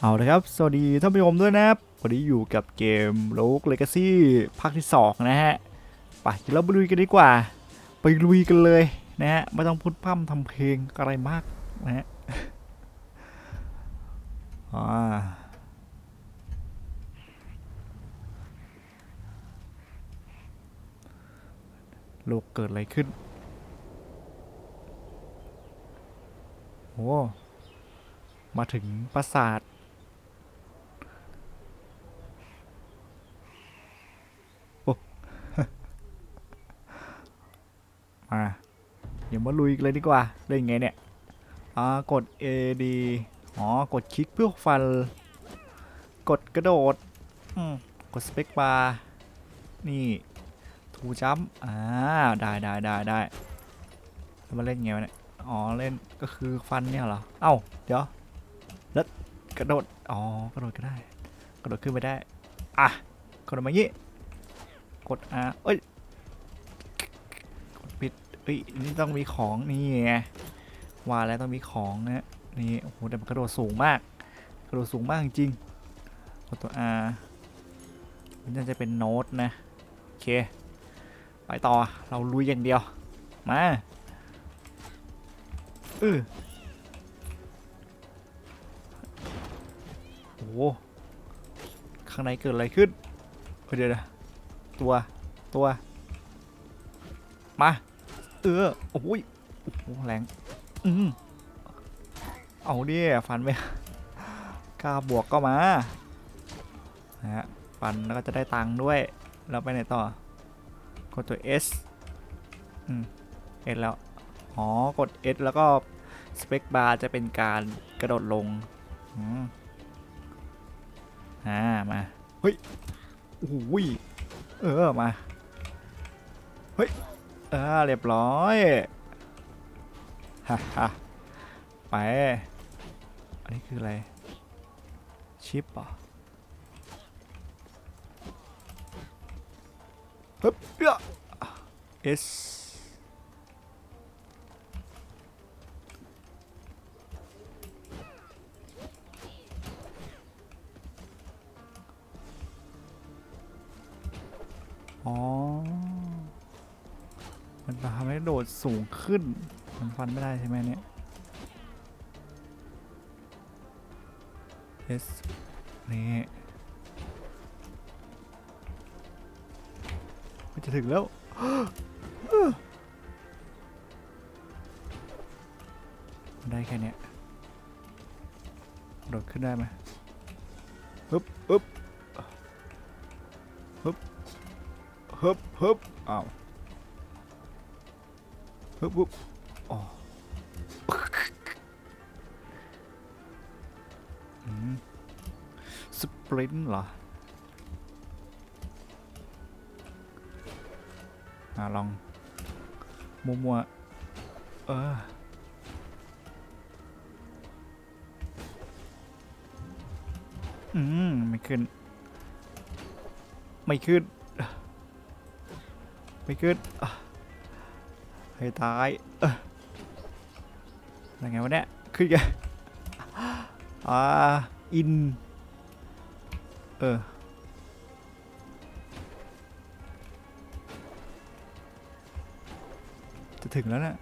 เอาเลยครับ สวัสดีท่านผู้ชมด้วยนะครับ วันนี้อยู่กับเกมโลกเลกาซี่ภาคที่ 2 นะฮะ ไปเดี๋ยวเราไปลุยกันดีกว่า ไปลุยกันเลยนะฮะ ไม่ต้องพูดพร่ำทำเพลงอะไรมากนะฮะอ่าโลกเกิดอะไรขึ้น โอ้ มาถึงปราสาท มาเดี๋ยวมาลุยเลยดีกว่าเล่นไงเนี่ยอ่ากด A D อ๋อกดคลิกเพื่อฟัน กดกระโดดอืมกดสเปคบาร์นี่ทูจัมอ่าได้ได้ได้ได้แล้วมาเล่นไงวะเนี่ยอ๋อเล่นก็คือฟันเนี่ยเหรอเอ้าเดี๋ยวแล้วกระโดดอ๋อกระโดดก็ได้ กระโดดขึ้นไปได้อะกระโดดมาอย่างงี้กด R เอ้ย เอ้ยนี่ต้องมีของนี่ไงว่าแล้วต้องมีของนะนี่โอ้โหแต่มันกระโดดสูงมาก กระโดดสูงมากจริงกดตัว R มันน่าจะเป็นโน้ตนะโอเคไปต่อเราลุยอย่างเดียวมาเออโอ้โหข้างในเกิดอะไรขึ้นเฮ้ยเดี๋ยวนะตัวตัวมา เออโอ้โหยโอ้โหแรงอืมเอาดิฟันไปกล้าบวกก็มานะฮะฟันแล้วก็จะได้ตังค์ด้วยแล้วไปไหนต่อกดตัว S อืม S แล้ว อ๋อ กด S แล้วก็สเปคบาร์จะเป็นการกระโดดลงอืมอ่า มา เฮ้ยโอ้ยเออ มา เฮ้ย เอ่าเรียบร้อยฮ่าฮ่าไปอันนี้คืออะไร ชิปเหรอฮึบเอื้อ S อ๋อ มันทำให้โดดสูงขึ้น มันฟันไม่ได้ใช่ไหมเนี่ย S นี่มันจะถึงแล้ว มันได้แค่เนี้ยโดดขึ้นได้ไหมฮึบฮึบฮึบฮึบฮึบอ้าวึบฮึบอ๋อสปรินต์เหรออ่าลอง มัวๆเอออืม ไม่ขึ้น ไม่ขึ้น ไม่ขึ้นอะ ให้ตาย เออยังไงวะเนี่ย ขึ้นกันอ่า อิน เออ จะถึงแล้วนะี่ย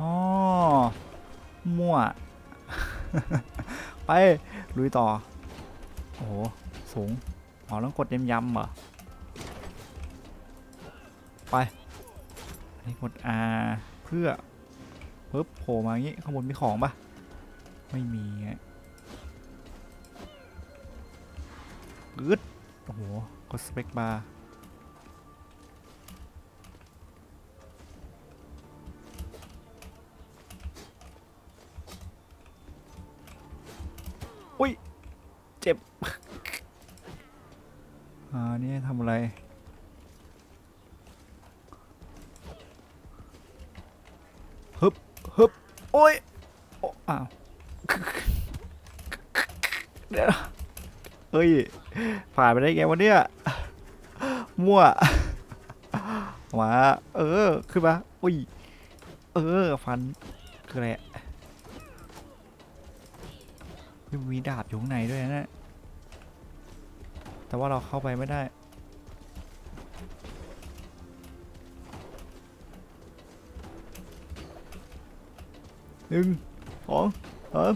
อ๋อ มั่ว ไป ลุยต่อ อ้โห สูงอ๋อต้องกดย้ำๆเหรอ ไปนนี้กด R เพื่อปึ๊บโผล่มาอย่างงี้ข้างบนมีของปะไม่มีไงกึดโอ้โห กดสเปคบาร์อุ้ย เจ็บ อ่า นี่ทำอะไร ฮึบฮึบโอ้ยโอ้อ้าว เดี๋ยวนะเฮ้ย ผ่านไปได้ไงวะเนี่ยมั่ว มา เออ ขึ้นมา อุ้ย เออ ฟัน คืออะไรอะเฮ้ยมี ดาบอยู่ข้างในด้วยนะ แต่ว่าเราเข้าไปไม่ได้ หนึ่งสองสาม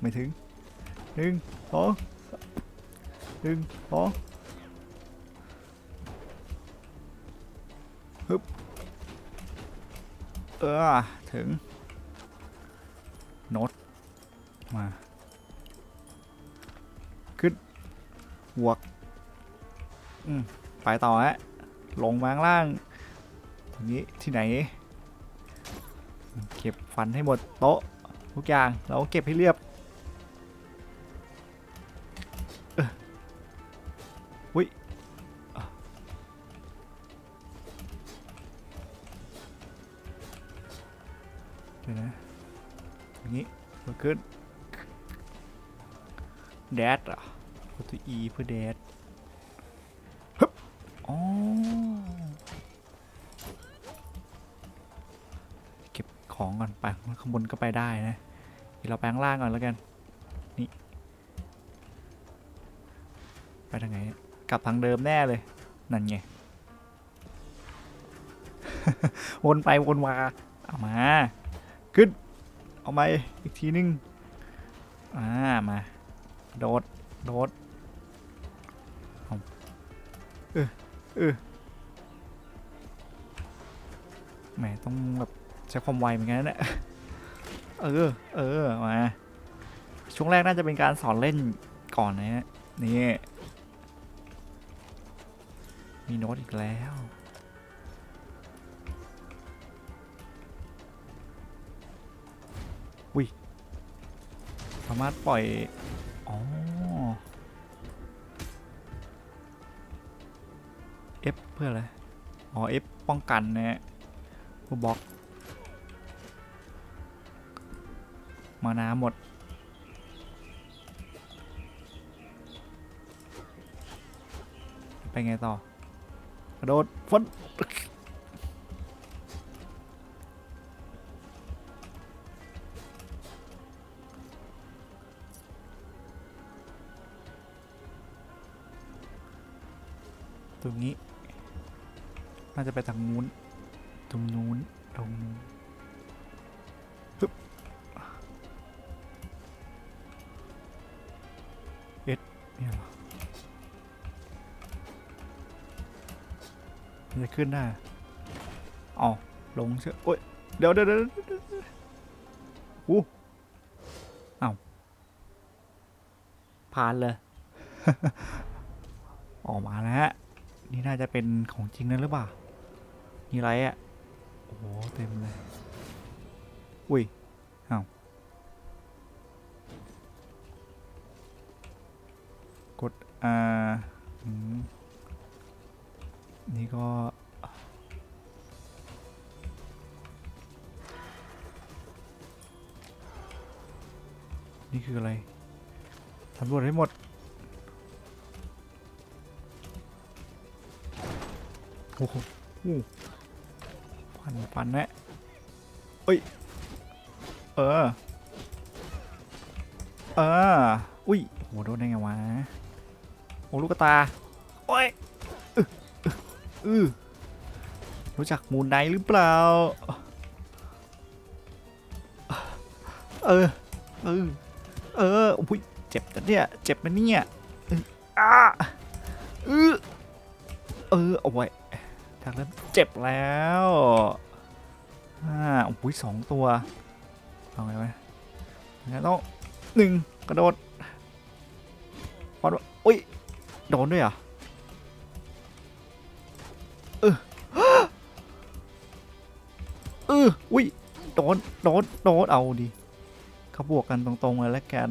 ไม่ถึง หนึ่งสองหนึ่งสองฮึบ เออ ถึง บวกอืมไปต่อฮะลงมาข้างล่างตรงนี้ที่ไหน เก็บฟันให้หมดโต๊ะทุกอย่างเราเก็บให้เรียบเอ้ออุ้ยอะเดี๋ยวนะอย่างนี้เพื่อขึ้นแดดเหรอะ กดตัว E เพื่อแดดฮึบอ๋อเก็บของก่อนไปข้างบนก็ไปได้นะเดี๋ยวเราไปข้างล่างก่อนแล้วกัน นี่ ไปทางไหนเนี่ยกลับทางเดิมแน่เลย นั่นไง วนไปวนมา เอามา ขึ้น เอามาอีกทีนึง อ่า มา โดด โดดเอา เออเออแหมต้องแบบใช้ความไวเหมือนกันนะเนี่ยเออ เออ มา ช่วงแรกน่าจะเป็นการสอนเล่นก่อนนะฮะนี่ มีโน้ตอีกแล้วอุ้ยสามารถปล่อย อ๋อ เพื่ออะไร อ๋อ F ป้องกันนะฮะพวกบล็อก มานาหมด ไปไงต่อ กระโดดฟนตรงนี้ น่าจะไปทางนู้น ตรงนู้น ตรงนู้นฮึบเอ็ดเนี่ยเหรอจะขึ้นได้อ๋อลงเชื่อโอ้ย เดี๋ยวเดี๋ยวเดี๋ยวเดี๋ยวเดี๋ยวอู้เอ้าผ่านเลย ออกมาแล้วฮะนี่น่าจะเป็นของจริงนั่นหรือเปล่า นี่ไรอะโอ้โห เต็มเลย อุ้ยเอ้ากด อ่านี่ก็ นี่คืออะไรสำรวจให้หมดโอ้โหอู้ ฟันฟันแนะเอ้ย เออ เออ อุ้ยโหโดนได้ไงวะ โอ้ลูกกระตา โอ้ยอืออือรู้จักมูนไดหรือเปล่า เออ เออ เอออุ้ยเจ็บนะเนี่ย เจ็บนะเนี่ยเอออ้าเออ เออ เอาไว้ จากนั้นเจ็บแล้วอ่าอุ้ยสองตัว เอาไงไหมงั้นต้องหนึ่งกระโดดพอดอุ้ย โดนด้วยอะเออเอออุ้ย โดน โดน โดน เอาดิเขาบวกกันตรงๆเลยแล้วกัน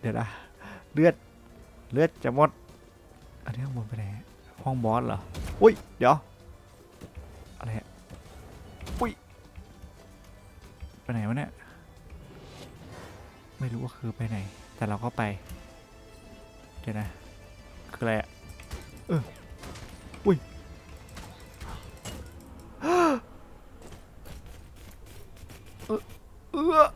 เดี๋ยวนะ เลือด เลือดจะหมดอันนี้ข้างบนไปไหน ห้องบอสเหรอ อุ้ย เดี๋ยว อะไรฮะอุ้ย ไปไหนวะเนี่ย ไม่รู้ว่าคือไปไหน แต่เราก็ไป เดี๋ยวนะคืออะไรอะเออ อุ้ยเออเออ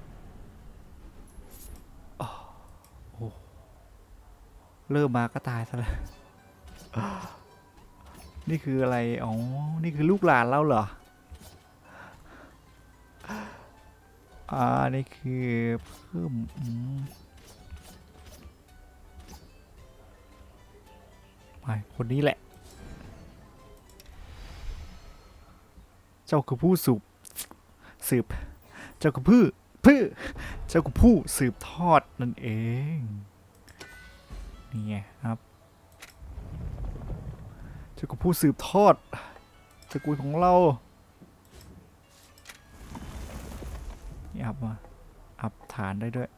เริ่มมาก็ตายซะแล้ว นี่คืออะไร อ๋อ นี่คือลูกหลานเราเหรอ อ่า นี่คือเพิ่มอืมไม่คนนี้แหละ เจ้าคือผู้สืบสืบ เจ้าคือผู้ผู้เจ้าคือผู้สืบทอดนั่นเอง นี่ไงครับ เจ้าคือผู้สืบทอดตระกูลของเรา นี่อัพมาอัพฐานได้ด้วย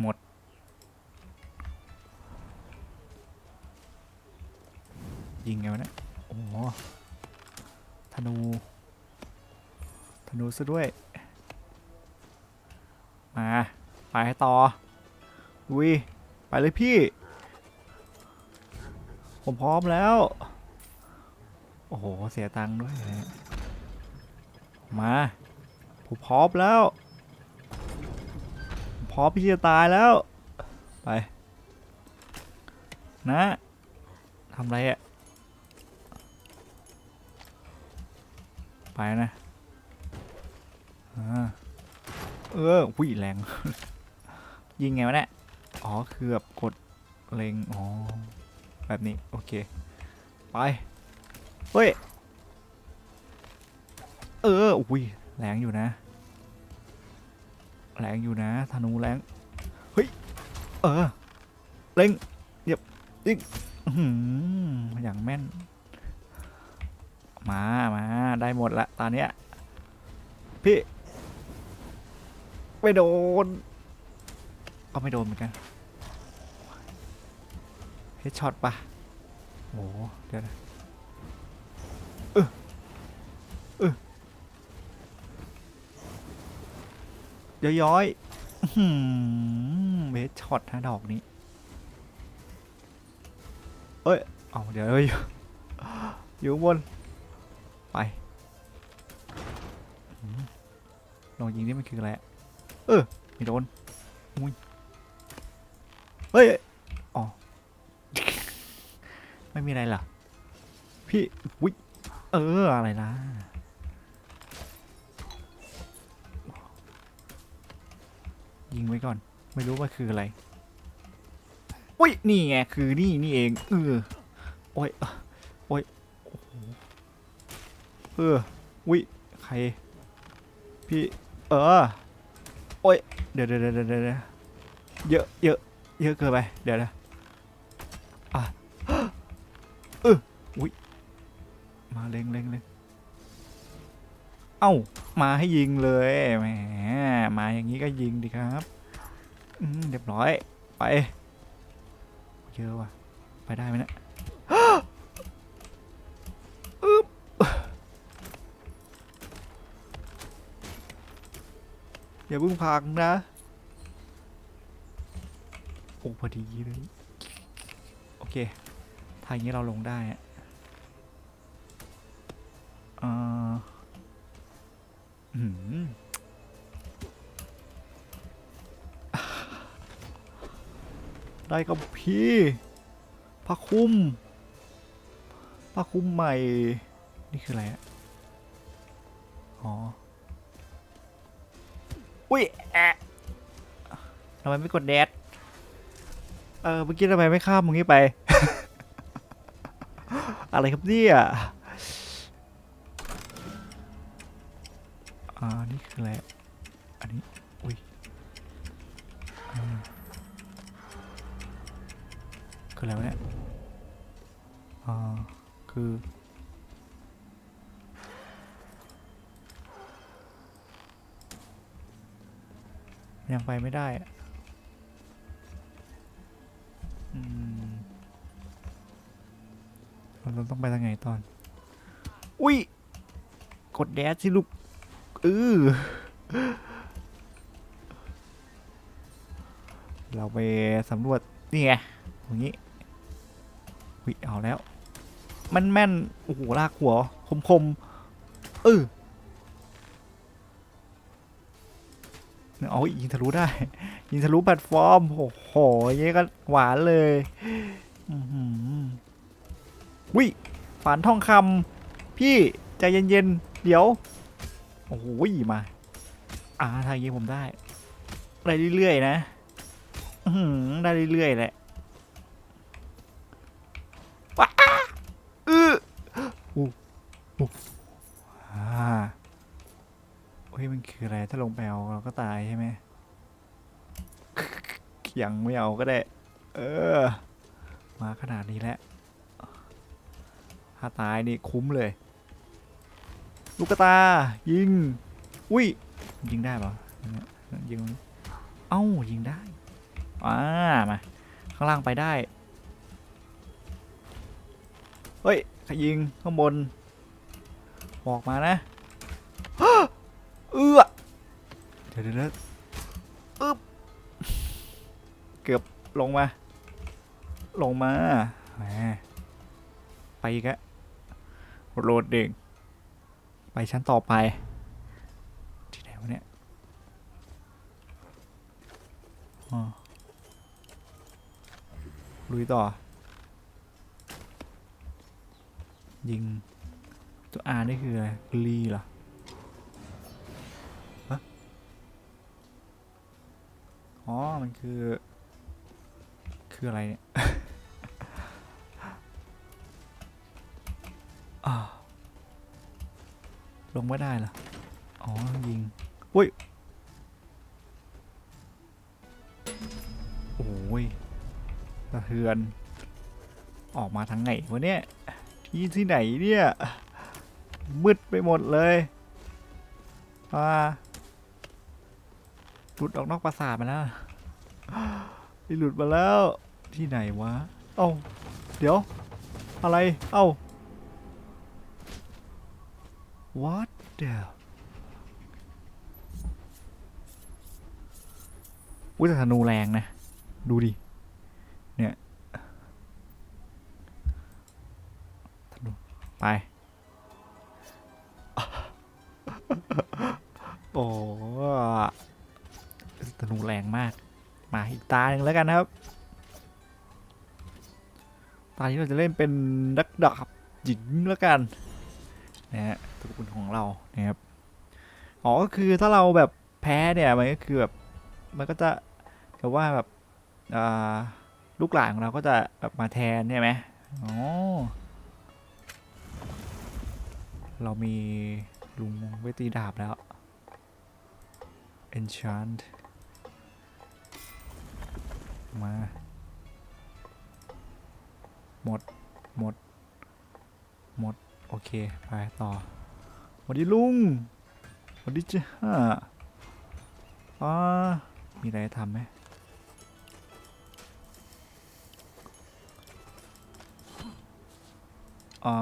หมด ยิงไงวะเนี่ยโอ้ธนู ธนูซะด้วย มา ไปให้ต่อลุยไปเลยพี่ ผมพร้อมแล้ว โอ้โห เสียตังค์ด้วยนะมา ผมพร้อมแล้ว พร้อมที่จะตายแล้ว ไป นะทำไรอะไปนะอเออวิ่งแรง ยิงไงวะเนี่ย อ๋อคือแบบกดเล็ง อ๋อ แบบนี้ โอเค ไป เฮ้ย เออ อุ้ย แรงอยู่นะ แรงอยู่นะ ธนูแรง เฮ้ย เออเล็งเหยียบยิงอื้อหืออย่างแม่น มา มา ได้หมดละ ตอนเนี้ย พี่ ไม่โดน ก็ไม่โดนเหมือนกัน เฮดช็อตปะโอ้เดี๋ยวนะย้อยๆอื้อหือเบสช็อตฮะดอกนี้ เอ้ย เอาเดี๋ยวอยู่อยู่บน ไปลองยิงนี่มันคืออะไรเออไม่โดนอุ้ยเฮ้ย อ๋อ ไม่มีอะไรหรอ พี่อุ้ยเออ อะไรนะ ยิงไว้ก่อน ไม่รู้ว่าคืออะไร อุ้ย นี่ไง คือนี่ นี่เอง เออ โอ้ยอะโอ้ยโอ้โหเอออุ้ยใคร พี่ เออ โอ้ยเดี๋ยวเดี๋ยวเดี๋ยวเดี๋ยวเดี๋ยวเยอะเยอะเยอะเกินไป เดี๋ยวนะ เอออุ้ยมาเล็งเล็งเล็งเอ้า มาให้ยิงเลยแหมมาอย่างนี้ก็ยิงดีครับอืมเรียบร้อย ไปเยอะว่ะ ไปได้ไหมเนะอึ๊บอย่าเพิ่งพังนะ โอ้พอดีเลย โอเค ทางนี้เราลงได้อะเอ่ออืมได้กับพี่พระคุ้มพระคุ้มใหม่ นี่คืออะไรอะอ๋อ อุ้ยแอะทำไมไม่กดแดด เออ เมื่อกี้ทำไมไม่ข้ามมึงนี้ไป อะไรครับเนี่ยอ่านี่คืออะไรอันนี้อุ้ยคืออะไรวะเนี่ยอ่าคือยังไปไม่ได้อืม เราต้องไปทางไหนตอน อุ้ย กดแดชสิลูกเออเราไปสำรวจ นี่ไงอย่างนี้วิเอาแล้ว มันแม่น โอ้โห ลากหัว คมคมๆเออเอายิงทะลุได้ ยิงทะลุแพลตฟอร์ม โอ้โหอยางงี้ก็หวานเลย อือหือ วิฝานทองคำพี่ใจเย็นๆ เดี๋ยว โอ้โหมา อ่าทางนี้ผมได้ ได้เรื่อยๆนะอืได้เรื่อยๆแหละว้าอืออู้อู้อ่าเฮ้ยมันคืออะไร ถ้าลงไปเอาเราก็ตายใช่ไหมยังไม่เอาก็ได้ เออ มาขนาดนี้แล้ว ถ้าตายนี่คุ้มเลย ลูกตา ยิง อุ้ย ยิงได้ปะยิง เอ้า ยิงได้ อ่า มา ข้างล่างไปได้ เฮ้ยใครยิง ข้างบน บอกมานะ เอื้อเดี๋ยวเดี๋ยวเดี๋ยวอึ๊บ เกือบลงมา ลงมาแหมไปอีกอะ โรดเด้งไปชั้นต่อไป ที่ไหนวะเนี่ยลุยต่อ ยิง ตัวอานี่คืออะไรลีเหรอฮะอ๋อ มันคือ คืออะไรเนี่ย ลงไม่ได้เหรอ อ๋อ ยิง อุ้ย โอ้ยสะเทือน ออกมาทางไหนวะเนี่ย ที่ที่ไหนเนี่ย มืดไปหมดเลยอ่าหลุดออกนอกปราสาทมาแล้วหลุดมาแล้ว ที่ไหนวะ เอ้า เดี๋ยว อะไร เอ้า what the อุ้ยแต่ธนูแรงนะ ดูดิ เนี่ยธนูไป โอ้ธนูแรงมาก มาอีกตาหนึ่งแล้วกันนะครับ ตานี้เราจะเล่นเป็นนักดาบหญิงแล้วกัน นะฮะ ตัวคุณของเรานะครับอ๋อก็คือถ้าเราแบบแพ้เนี่ยมันก็คือแบบมันก็จะแบบว่าแบบลูกหลานของเราก็จะแบบมาแทนใช่ไหมอ๋อเรามีลุงเวทีดาบแล้ว enchant มา หมด หมด หมด โอเค ไป ต่อ สวัสดีลุงสวัสดีจ้าอ่ามีอะไรทำไหมอ่า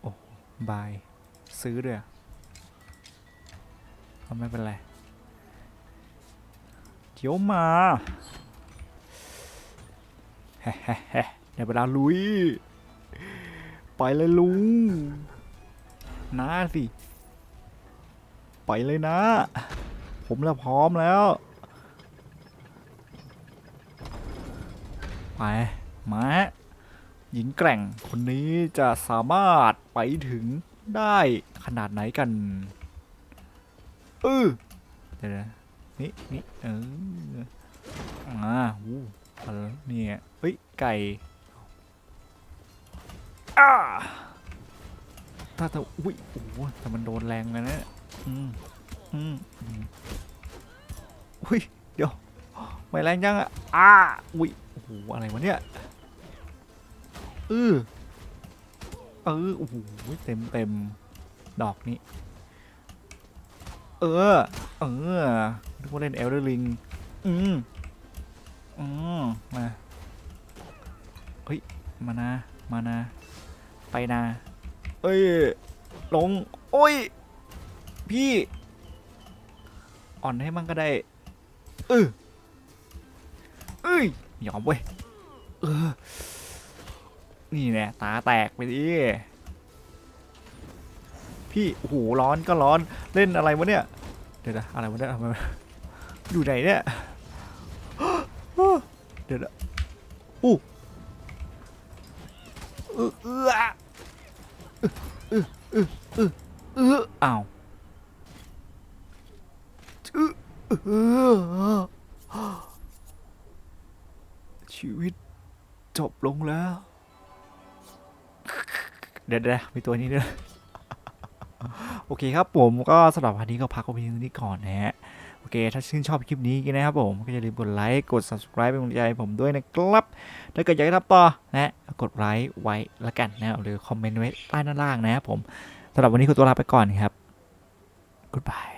โอ้บาย ซื้อด้วยอะก็ไม่เป็นไรเดี๋ยวมาแฮ่ๆๆเดี๋ ยวเวลาลุย ไปเลยลุงนะสิ ไปเลยนะ ผมแล้วพร้อมแล้ว ไป มาหญิงแกร่งคนนี้จะสามารถไปถึงได้ขนาดไหนกันเออเดี๋ยวนะนี่นี่เอออ่าวู้อะไรเนี่ยเฮ้ย ไก่ อ้าถ้าถ้าอุ้ยโอ้โหแต่มันโดนแรงเลยนะอืมอืมอืมอุ้ยเดี๋ยวไม่แรงจังอะอ้าอุ้ยโอ้โหอะไรวะเนี่ยเออเออโอ้โหเต็มเต็มดอกนี้ เออ เออนึกว่าเล่นเอลเดอร์ลิงอืมอืมมาเฮ้ยมานะมานะ ไปนะเอ้ยลง โอ้ย พี่ อ่อนให้มันก็ได้ เออเอ้ยยอมเว้ย เออ นี่แหละตาแตกไปดิ พี่โอ้โหร้อนก็ร้อน เล่นอะไรวะเนี่ย เดี๋ยวนะอะไรวะเนี่ยทำไมอยู่ไหนเนี่ย เดี๋ยวนะอู้เออเออเออเออเออเอออ้าวเออเออ ชีวิตจบลงแล้ว เดี๋ยวเดี๋ยวมีตัวนี้ด้วยโอเคครับผมก็สำหรับวันนี้ก็พักเอาไว้ที่นี้ก่อนนะฮะโอเค ถ้าชื่นชอบคลิปนี้นะครับผม ก็อย่าลืมกดไลค์ กด subscribe เป็นกำลังใจผมด้วยนะครับ ถ้าเกิดอยากให้ทำต่อนะกดไลค์ไว้ละกันนะ หรือคอมเมนต์ไว้ใต้ด้านล่างนะครับผมสำหรับวันนี้ขอตัวลาไปก่อนครับ goodbye